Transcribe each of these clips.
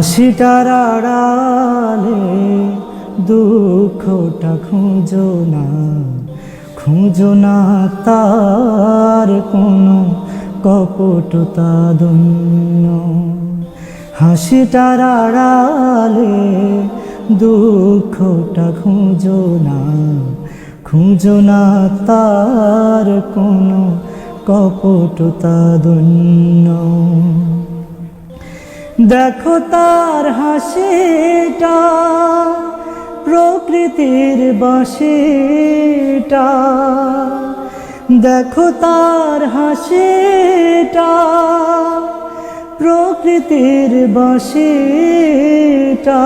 হাসিটার আড়ালে দুঃখটা খুঁজো না খুঁজো না তার কোনো কপটতা দন্য। হাসিটার আড়ালে দুঃখটা খুঁজো না খুঁজো না তার কোনো কপটতা দন্য। দেখো তার হাসিটা, প্রকৃতির বাসিটা। দেখো তার হাসিটা, প্রকৃতির বাসিটা।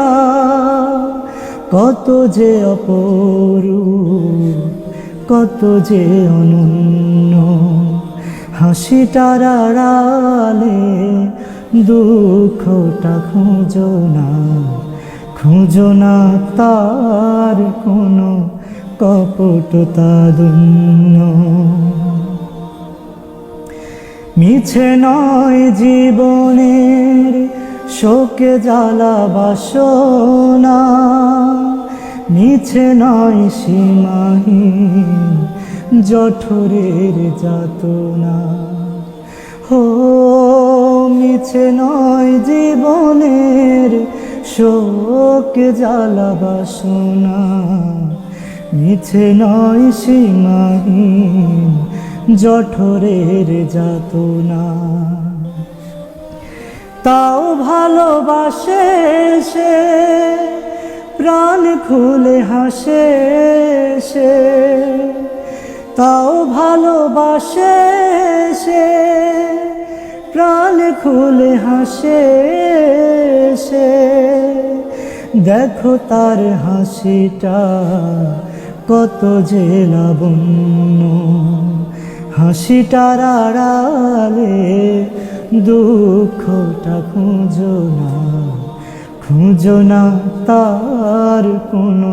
কত যে অপরু কত যে অনন্য, হাসিটার আড়ালে দুঃখটা খুঁজো না খুঁজো না তার কোনো কপটতা দুন্য মিছে নয় জীবনের শোকে জ্বালা বাসনা, মিছে নয় সীমাহীন জঠরের যাতনা। হো মিছে নয় জীবনের শোক জ্বালা বাসনা। মিছে নয় সীমাহীন জঠরের যাতনা। তাও ভালোবাসে সে, প্রাণ খুলে হাসে সে। তাও ভালোবাসে সে, প্রাণ খুলে হাসে সে। দেখো তার হাসিটা কত যে লাবণ্য। হাসিটার আড়ালে দুঃখটা খুঁজো না খুঁজো না তার কোনো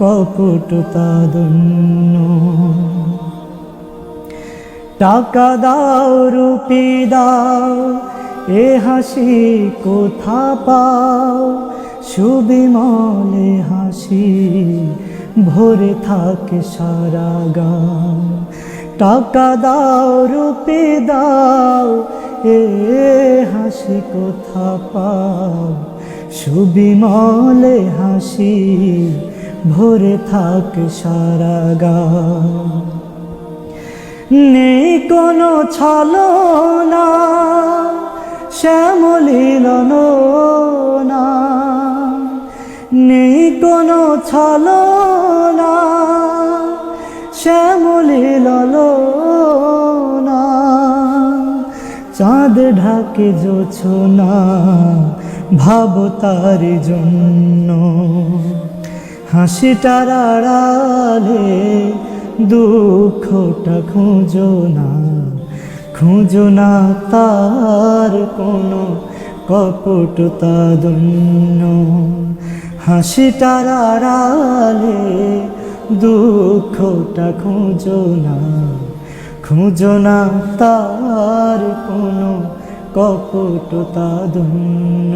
কপটতা দন্য টাকা দাও, রুপি দাও, এ হাসি কোথা পাও? সুবিমলে হাসি ভরে থাকে সারা গাও টাকা দাও, রুপি দাও, এ হাসি কোথা পাও? সুবিমলে হাসি ভরে থাকে সারা গাও নেই কোনো ছলনা শ্যামলিল না নেই কোনো ছলনা শ্যামলিল না চাঁদ ঢাকে জোছনা ভাব তার জন্য। হাসিটার আড়ালে দুঃখটা খুঁজো না খুঁজো না তার কোনো কপটতা দন্য হাসিটার আড়ালে দুঃখটা খুঁজো না খুঁজো না তার কোনো কপটতা দন্য